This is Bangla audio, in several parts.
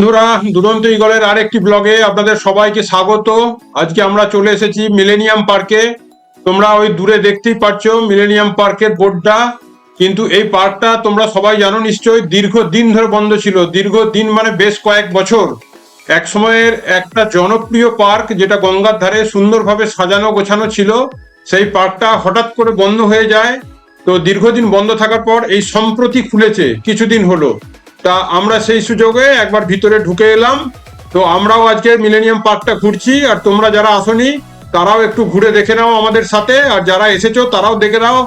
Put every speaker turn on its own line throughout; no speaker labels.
বন্ধুরা, দুরন্ত ইগলের আরেকটি ব্লগে আপনাদের সবাইকে স্বাগত। আজকে আমরা চলে এসেছি মিলেনিয়াম পার্কে তোমরা ওই দূরে দেখতেই পাচ্ছ মিলেনিয়াম পার্কের বোর্ডটা। কিন্তু এই পার্কটা তোমরা সবাই জানো নিশ্চয়ই দীর্ঘ দিন ধরে বন্ধ ছিল। দীর্ঘ দিন মানে বেশ কয়েক বছর। এক সময়ের একটা জনপ্রিয় পার্ক যেটা গঙ্গার ধারে সুন্দরভাবে সাজানো গোছানো ছিল, সেই পার্কটা হঠাৎ করে বন্ধ হয়ে যায়। তো দীর্ঘদিন বন্ধ থাকার পর এই সম্প্রতি খুলেছে, কিছুদিন হলো। তা আমরা সেই সুযোগে একবার ভিতরে ঢুকে এলাম। তো আমরাও আজকে মিলেনিয়াম পার্কটা ঘুরছি, আর তোমরা যারা আসনি, তারাও একটু ঘুরে দেখে নাও আমাদের সাথে, আর যারা এসেছ, তারাও দেখে নাও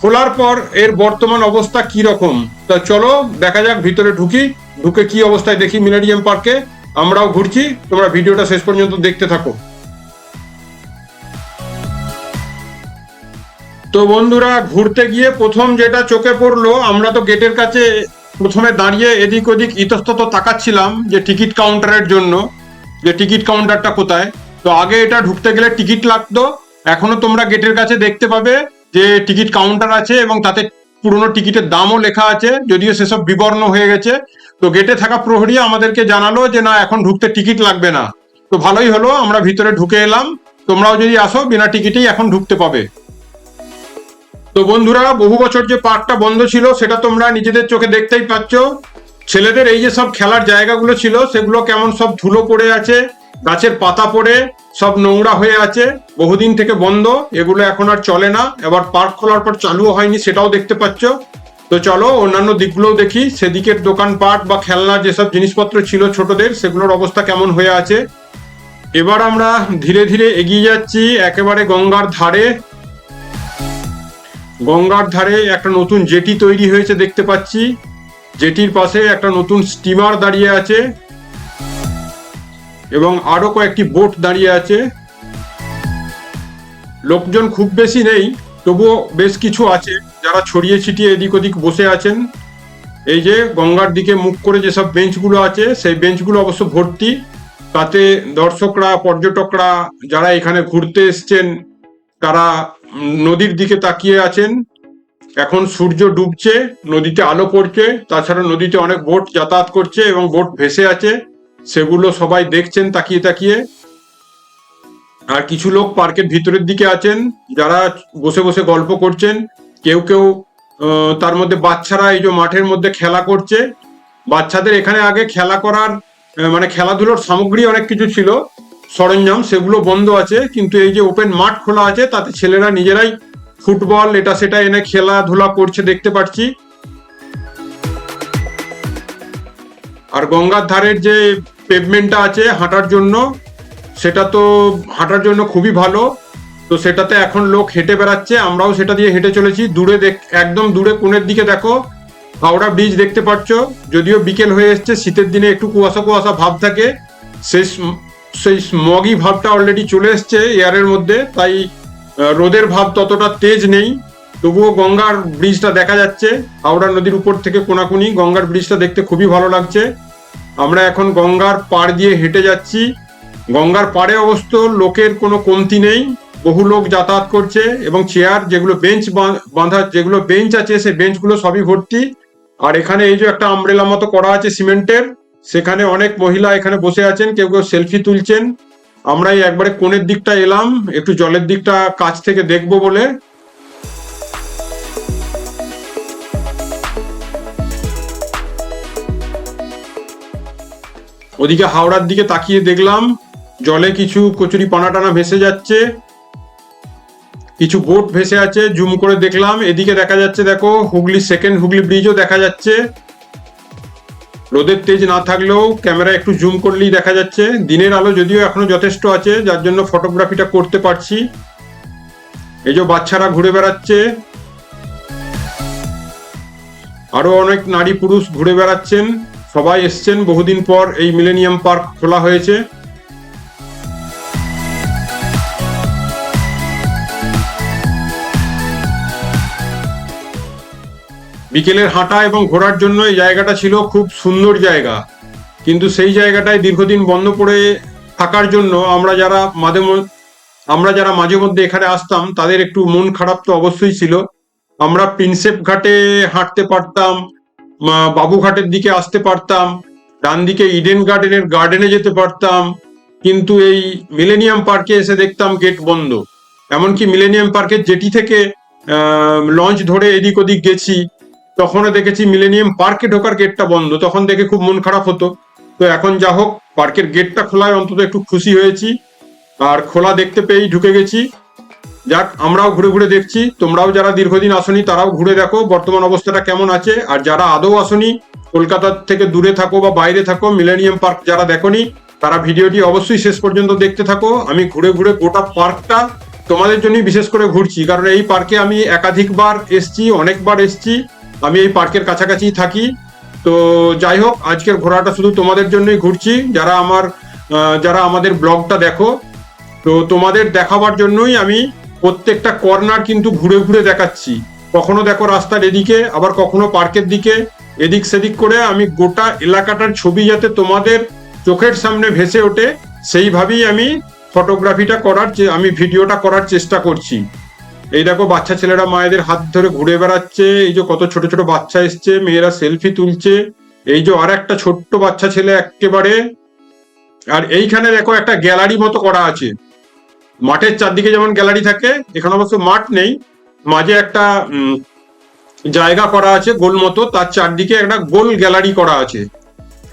খোলার পর এর বর্তমান অবস্থা কি রকম তা চলো, দেখা যাক, ভিতরে ঢুকি, ঢুকে কি অবস্থায় দেখি মিলেনিয়াম পার্কে আমরাও ঘুরছি, তোমরা ভিডিওটা শেষ পর্যন্ত দেখতে থাকো। তো বন্ধুরা, ঘুরতে গিয়ে প্রথম যেটা চোখে পড়ল, আমরা তো গেটের কাছে প্রথমে দাঁড়িয়ে এদিক ওদিক ইতস্তত তাকাচ্ছিলাম যে টিকিট কাউন্টারের জন্য, যে টিকিট কাউন্টারটা কোথায়। তো আগে এটা ঢুকতে গেলে টিকিট লাগতো। এখনও তোমরা গেটের কাছে দেখতে পাবে যে টিকিট কাউন্টার আছে এবং তাতে পুরনো টিকিটের দামও লেখা আছে, যদিও সেসব বিবর্ণ হয়ে গেছে। তো গেটে থাকা প্রহরী আমাদেরকে জানালো যে, না, এখন ঢুকতে টিকিট লাগবে না। তো ভালোই হলো, আমরা ভিতরে ঢুকে এলাম। তোমরাও যদি আসো, বিনা টিকিটেই এখন ঢুকতে পাবে। তো বন্ধুরা, বহু বছর যে পার্কটা বন্ধ ছিল, সেটা তোমরা নিজেদের চোখে দেখতেই পাচ্ছ। ছেলেদের এই যে সব খেলার জায়গাগুলো ছিল, সেগুলো কেমন সব ধুলো পড়ে আছে, গাছের পাতা পড়ে, সব নোংরা হয়ে আছে, বহুদিন থেকে বন্ধ, এগুলো এখন আর চলে না। এবার পার্ক খোলার পর চালু হয়নি, সেটাও দেখতে পাচ্ছ। তো চলো, অন্যান্য দিকগুলোও দেখি, সেদিকের দোকানপাট বা খেলনার যেসব জিনিসপত্র ছিল ছোটদের, সেগুলোর অবস্থা কেমন হয়ে আছে। এবার আমরা ধীরে ধীরে এগিয়ে যাচ্ছি, একেবারে গঙ্গার ধারে। গঙ্গার ধারে একটা নতুন জেটি তৈরি হয়েছে দেখতে পাচ্ছি। জেটির পাশে একটা নতুন স্টিমার দাঁড়িয়ে আছে এবং আরও কয়েকটি বোট দাঁড়িয়ে আছে। লোকজন খুব বেশি নেই, তবুও বেশ কিছু আছে যারা ছড়িয়ে ছিটিয়ে এদিক ওদিক বসে আছেন। এই যে গঙ্গার দিকে মুখ করে যেসব বেঞ্চগুলো আছে, সেই বেঞ্চগুলো অবশ্য ভর্তি। তাতে দর্শকরা, পর্যটকরা যারা এখানে ঘুরতে এসছেন, তারা নদীর দিকে তাকিয়ে আছেন। এখন সূর্য ডুবছে, নদীতে আলো পড়ছে, তাছাড়া নদীতে অনেক বোট যাতায়াত করছে এবং বোট ভেসে আছে। সেগুলো সবাই দেখছেন তাকিয়ে তাকিয়ে। আর কিছু লোক পার্কের ভিতরের দিকে আছেন, যারা বসে বসে গল্প করছেন। কেউ কেউ তার মধ্যে বাচ্চারা এই যে মাঠের মধ্যে খেলা করছে। বাচ্চাদের এখানে আগে খেলা করার মানে খেলাধুলোর সামগ্রী অনেক কিছু ছিল। সরঞ্জাম, সেগুলো বন্ধ আছে, কিন্তু এই যে ওপেন মাঠ খোলা আছে, তাতে ছেলেরা নিজেরাই ফুটবল, এটা সেটা এনে খেলাধুলা করছে, দেখতে পাচ্ছি। আর গঙ্গার ধারের যে পেভমেন্টটা আছে হাঁটার জন্য, সেটা তো হাঁটার জন্য খুবই ভালো। তো সেটাতে এখন লোক হেঁটে বেড়াচ্ছে, আমরাও সেটা দিয়ে হেঁটে চলেছি। দূরে দেখ, একদম দূরে কোণের দিকে দেখো, হাওড়া ব্রিজ দেখতে পাচ্ছ। যদিও বিকেল হয়ে এসছে, শীতের দিনে একটু কুয়াশা কুয়াশা ভাব থাকে স্ম- সেই স্মগি ভাবটা অলরেডি চলে এসছে এয়ারের মধ্যে, তাই রোদের ভাব ততটা তেজ নেই। তবুও গঙ্গার ব্রিজটা দেখা যাচ্ছে। হাওড়া নদীর উপর থেকে কোনাকুনি, গঙ্গার ব্রিজটা দেখতে খুবই ভালো লাগছে। আমরা এখন গঙ্গার পাড় দিয়ে হেঁটে যাচ্ছি। গঙ্গার পাড়ে অবস্থ লোকের কোনো কমতি নেই। বহু লোক যাতায়াত করছে এবং চেয়ার যেগুলো বেঞ্চ বাঁধা, যেগুলো বেঞ্চ আছে, সেই বেঞ্চগুলো সবই ভর্তি। আর এখানে এই যে একটা আমব্রেলা মতো করা আছে সিমেন্টের সেখানে অনেক মহিলা এখানে বসে আছেন, কেউ কেউ সেলফি তুলছেন। আমরা একবারে কোণের দিকটা এলাম, একটু জলের দিকটা কাছ থেকে দেখব বলে। ওদিকে হাওড়ার দিকে তাকিয়ে দেখলাম, জলে কিছু কচুরি পানা টানা ভেসে যাচ্ছে। কিছু বোট ভেসে আছে, জুম করে দেখলাম। এদিকে দেখা যাচ্ছে, দেখো হুগলি সেকেন্ড হুগলি ব্রিজও দেখা যাচ্ছে। রোদের তেজ না থাকলেও ক্যামেরা একটু জুম করলেই দেখা যাচ্ছে। দিনের আলো যদিও এখনও যথেষ্ট আছে, যার জন্য ফটোগ্রাফিটা করতে পারছি। এই যে বাচ্চারা ঘুরে বেড়াচ্ছে, আরও অনেক নারী পুরুষ ঘুরে বেড়াচ্ছেন। সবাই এসছেন, বহুদিন পর এই মিলেনিয়াম পার্ক খোলা হয়েছে। বিকেলের হাঁটা এবং ঘোরার জন্য এই জায়গাটা ছিল খুব সুন্দর জায়গা। কিন্তু সেই জায়গাটায় দীর্ঘদিন বন্ধ পড়ে থাকার জন্য আমরা যারা মাঝে আমরা যারা মাঝে মধ্যে এখানে আসতাম, তাদের একটু মন খারাপ তো অবশ্যই ছিল। আমরা প্রিন্সেপ ঘাটে হাঁটতে পারতাম বাবুঘাটের দিকে আসতে পারতাম, ডান দিকে ইডেন গার্ডেনের গার্ডেনে যেতে পারতাম, কিন্তু এই মিলেনিয়াম পার্কে এসে দেখতাম গেট বন্ধ। এমনকি মিলেনিয়াম পার্কের জেটি থেকে লঞ্চ ধরে এদিক ওদিক গেছি। তখনও দেখেছি মিলেনিয়াম পার্কে ঢোকার গেটটা বন্ধ। তখন দেখে খুব মন খারাপ হতো। তো এখন যা হোক পার্কের গেটটা খোলায় অন্তত একটু খুশি হয়েছি। আর খোলা দেখতে পেয়েই ঢুকে গেছি। যাক, আমরাও ঘুরে ঘুরে দেখছি। তোমরাও যারা দীর্ঘদিন আসনি, তারাও ঘুরে দেখো বর্তমান অবস্থাটা কেমন আছে। আর যারা আদৌ আসনি, কলকাতা থেকে দূরে থাকো বা বাইরে থাকো মিলেনিয়াম পার্ক যারা দেখোনি, তারা ভিডিওটি অবশ্যই শেষ পর্যন্ত দেখতে থাকো। আমি ঘুরে ঘুরে গোটা পার্কটা তোমাদের জন্যই বিশেষ করে ঘুরছি। কারণ এই পার্কে আমি একাধিকবার এসছি, অনেকবার এসছি। আমি এই পার্কের কাছাকাছি থাকি। তো যাই হোক, আজকের ঘোরাটা শুধু তোমাদের জন্যই ঘুরছি। যারা আমার যারা আমাদের ব্লগটা দেখো, তো তোমাদের দেখাবার জন্যই আমি প্রত্যেকটা কর্নার কিন্তু ঘুরে ঘুরে দেখাচ্ছি। কখনো দেখো রাস্তার এদিকে, আবার কখনো পার্কের দিকে, এদিক সেদিক করে আমি গোটা এলাকাটার ছবি যাতে তোমাদের চোখের সামনে ভেসে ওঠে, সেইভাবেই আমি ফটোগ্রাফিটা করার আমি ভিডিওটা করার চেষ্টা করছি। এই দেখো বাচ্চা ছেলেরা মায়েদের হাত ধরে ঘুরে বেড়াচ্ছে, এই যে কত ছোট ছোট বাচ্চা এসছে, মেয়েরা সেলফি তুলছে, এই যে আর একটা ছোট্ট বাচ্চা ছেলে একেবারে আর এইখানে দেখো একটা গ্যালারি মতো করা আছে। মাঠের চারদিকে যেমন গ্যালারি থাকে, এখানে অবশ্য মাঠ নেই, মাঝে একটা জায়গা করা আছে গোল মতো, তার চারদিকে একটা গোল গ্যালারি করা আছে।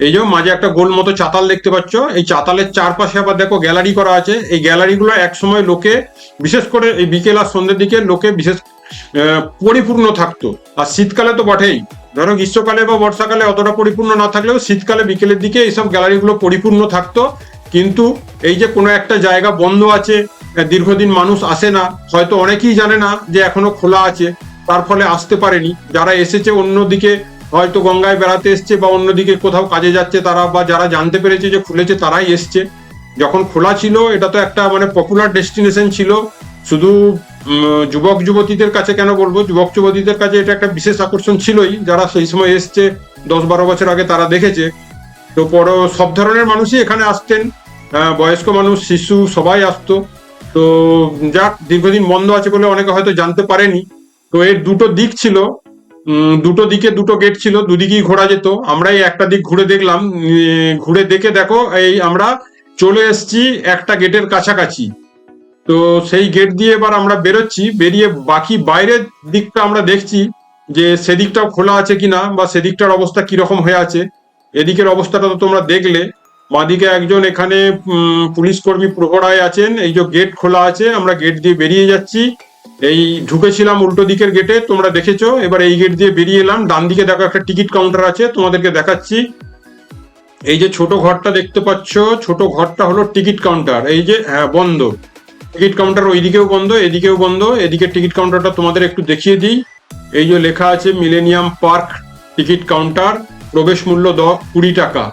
এই যে মাঝে একটা গোল মতো চাতাল দেখতে পাচ্ছ, এই চাতালের চারপাশে আবার দেখো গ্যালারি করা আছে। এই গ্যালারিগুলো একসময় লোকে, বিশেষ করে এই বিকেল আর সন্ধ্যের দিকে লোকে বিশেষ পরিপূর্ণ থাকতো। আর শীতকালে তো বটেই। ধরো গ্রীষ্মকালে বা বর্ষাকালে অতটা পরিপূর্ণ না থাকলেও শীতকালে বিকেলের দিকে এইসব গ্যালারিগুলো পরিপূর্ণ থাকতো। কিন্তু এই যে কোনো একটা জায়গা বন্ধ আছে দীর্ঘদিন মানুষ আসে না, হয়তো অনেকেই জানে না যে এখনও খোলা আছে, তার ফলে আসতে পারেনি। যারা এসেছে অন্যদিকে হয়তো গঙ্গায় বেড়াতে এসছে বা অন্যদিকে কোথাও কাজে যাচ্ছে তারা বা যারা জানতে পেরেছে যে খুলেছে তারাই এসছে। যখন খোলা ছিল, এটা তো একটা মানে পপুলার ডেস্টিনেশন ছিল। শুধু যুবক যুবতীদের কাছে কেন বলব? যুবক যুবতীদের কাছে এটা একটা বিশেষ আকর্ষণ ছিলই। যারা সেই সময় এসছে, দশ বারো বছর আগে তারা দেখেছে। তো পর সব ধরনের মানুষই এখানে আসতেন। বয়স্ক মানুষ, শিশু, সবাই আসতো। তো যাক, দীর্ঘদিন বন্ধ আছে বলে অনেকে হয়তো জানতে পারেনি। তো এর দুটো দিক ছিল। দুটো দিকে দুটো গেট ছিল, দুদিকেই ঘোরা যেত। আমরা এই একটা দিক ঘুরে দেখলাম ঘুরে দেখে দেখো, এই আমরা চলে এসছি একটা গেটের কাছাকাছি। তো সেই গেট দিয়ে এবার আমরা বেরোচ্ছি, বেরিয়ে বাকি বাইরের দিকটা আমরা দেখছি যে সেদিকটাও খোলা আছে কিনা বা সেদিকটার অবস্থা কীরকম হয়ে আছে। এদিকের অবস্থাটা তো তোমরা দেখলে। বাঁদিকে একজন এখানে পুলিশ কর্মী প্রহরায় আছেন। এই যে গেট খোলা আছে, আমরা গেট দিয়ে বেরিয়ে যাচ্ছি। এই ঢুকেছিলাম উল্টো দিকের গেটে তোমরা দেখেছ, এবার এই গেট দিয়ে বেরিয়ে এলাম, ডান দিকে দেখো একটা টিকিট কাউন্টার আছে, তোমাদেরকে দেখাচ্ছি। এই যে ছোট ঘরটা দেখতে পাচ্ছ, ছোট ঘরটা হলো টিকিট কাউন্টার এই যে হ্যাঁ বন্ধ। টিকিট কাউন্টার ওইদিকেও বন্ধ, এদিকেও বন্ধ এদিকে টিকিট কাউন্টারটা তোমাদের একটু দেখিয়ে দিই। এই যে লেখা আছে মিলেনিয়াম পার্ক টিকিট কাউন্টার প্রবেশ মূল্য দ, কুড়ি টাকা।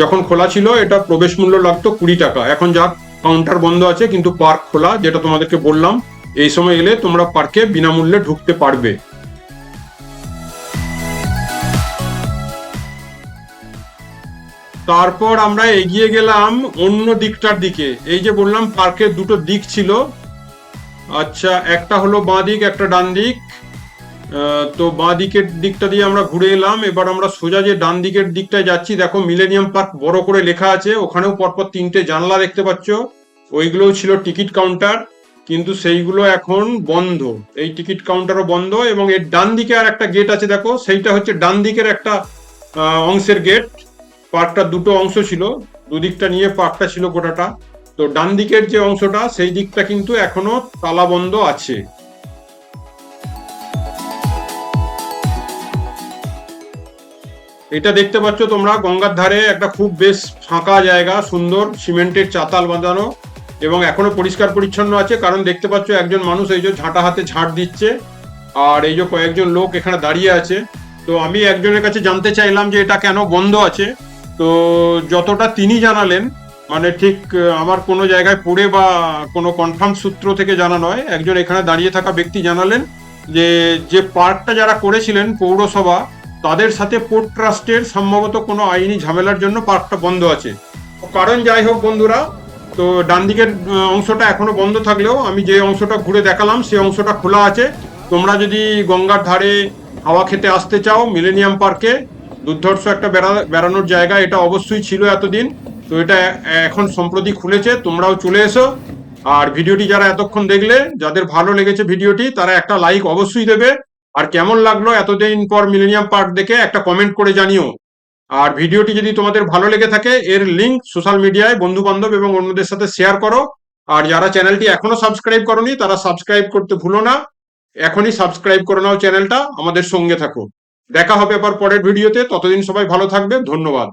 যখন খোলা ছিল, এটা প্রবেশ মূল্য লাগতো কুড়ি টাকা। এখন যা কাউন্টার বন্ধ আছে, কিন্তু পার্ক খোলা, যেটা তোমাদেরকে বললাম এই সময় এলে তোমরা পার্কে বিনামূল্যে ঢুকতে পারবে। তারপর আমরা এগিয়ে গেলাম অন্য দিকটার দিকে। এই যে বললাম পার্কের দুটো দিক ছিল। আচ্ছা একটা হলো বাঁ দিক, একটা ডান দিক। তো বাঁ দিকের দিকটা দিয়ে আমরা ঘুরে এলাম। এবার আমরা সোজা যে ডান দিকের দিকটায় যাচ্ছি, দেখো মিলেনিয়াম পার্ক বড় করে লেখা আছে। ওখানেও পরপর তিনটে জানলা দেখতে পাচ্ছ। ওইগুলোও ছিল টিকিট কাউন্টার কিন্তু সেইগুলো এখন বন্ধ। এই টিকিট কাউন্টারও বন্ধ এবং এর ডান দিকে আর একটা গেট আছে, দেখো, সেইটা হচ্ছে ডান দিকের একটা অংশের গেট পার্কটা দুটো অংশ ছিল, দুদিকটা নিয়ে পার্কটা ছিল গোটাটা। তো ডান দিকের যে অংশটা, সেই দিকটা কিন্তু এখনও তালা বন্ধ আছে। এটা দেখতে পাচ্ছ তোমরা, গঙ্গার ধারে একটা খুব বেশ ফাঁকা জায়গা, সুন্দর, সিমেন্টের চাতাল বাঁধানো। এবং এখনও পরিষ্কার পরিচ্ছন্ন আছে, কারণ দেখতে পাচ্ছ একজন মানুষ এই যে ঝাঁটা হাতে ঝাঁট দিচ্ছে, আর এই যে কয়েকজন লোক এখানে দাঁড়িয়ে আছে। তো আমি একজনের কাছে জানতে চাইলাম যে এটা কেন বন্ধ আছে। তো যতটা তিনি জানালেন মানে ঠিক আমার কোনো জায়গায় পড়ে বা কোনো কনফার্ম সূত্র থেকে জানা নয়, একজন এখানে দাঁড়িয়ে থাকা ব্যক্তি জানালেন যে যে পার্কটা যারা করেছিলেন পৌরসভা, তাদের সাথে পোর্ট ট্রাস্টের সম্ভবত কোনো আইনি ঝামেলার জন্য পার্কটা বন্ধ আছে। কারণ যাই হোক বন্ধুরা তো ডান দিকের অংশটা এখনও বন্ধ থাকলেও আমি যে অংশটা ঘুরে দেখালাম সেই অংশটা খোলা আছে। তোমরা যদি গঙ্গার ধারে হাওয়া খেতে আসতে চাও, মিলেনিয়াম পার্কে, দুর্ধর্ষ একটা বেড়া- বেড়ানোর জায়গা, এটা অবশ্যই ছিল এতদিন। তো এটা এখন সম্প্রতি খুলেছে, তোমরাও চলে এসো। আর ভিডিওটি যারা এতক্ষণ দেখলে, যাদের ভালো লেগেছে ভিডিওটি, তারা একটা লাইক অবশ্যই দেবে। আর কেমন লাগল এতদিন পর মিলেনিয়াম পার্ক দেখে, একটা কমেন্ট করে জানিও। আর ভিডিওটি যদি তোমাদের ভালো লেগে থাকে, এর লিঙ্ক সোশ্যাল মিডিয়ায় বন্ধু বান্ধব এবং অন্যদের সাথে শেয়ার করো। আর যারা চ্যানেলটি এখনও সাবস্ক্রাইব করনি, তারা সাবস্ক্রাইব করতে ভুলো না। এখনই সাবস্ক্রাইব করে নাও চ্যানেলটা আমাদের সঙ্গে থাকো। দেখা হবে আবার পরের ভিডিওতে ততদিন সবাই ভালো থাকবে। ধন্যবাদ।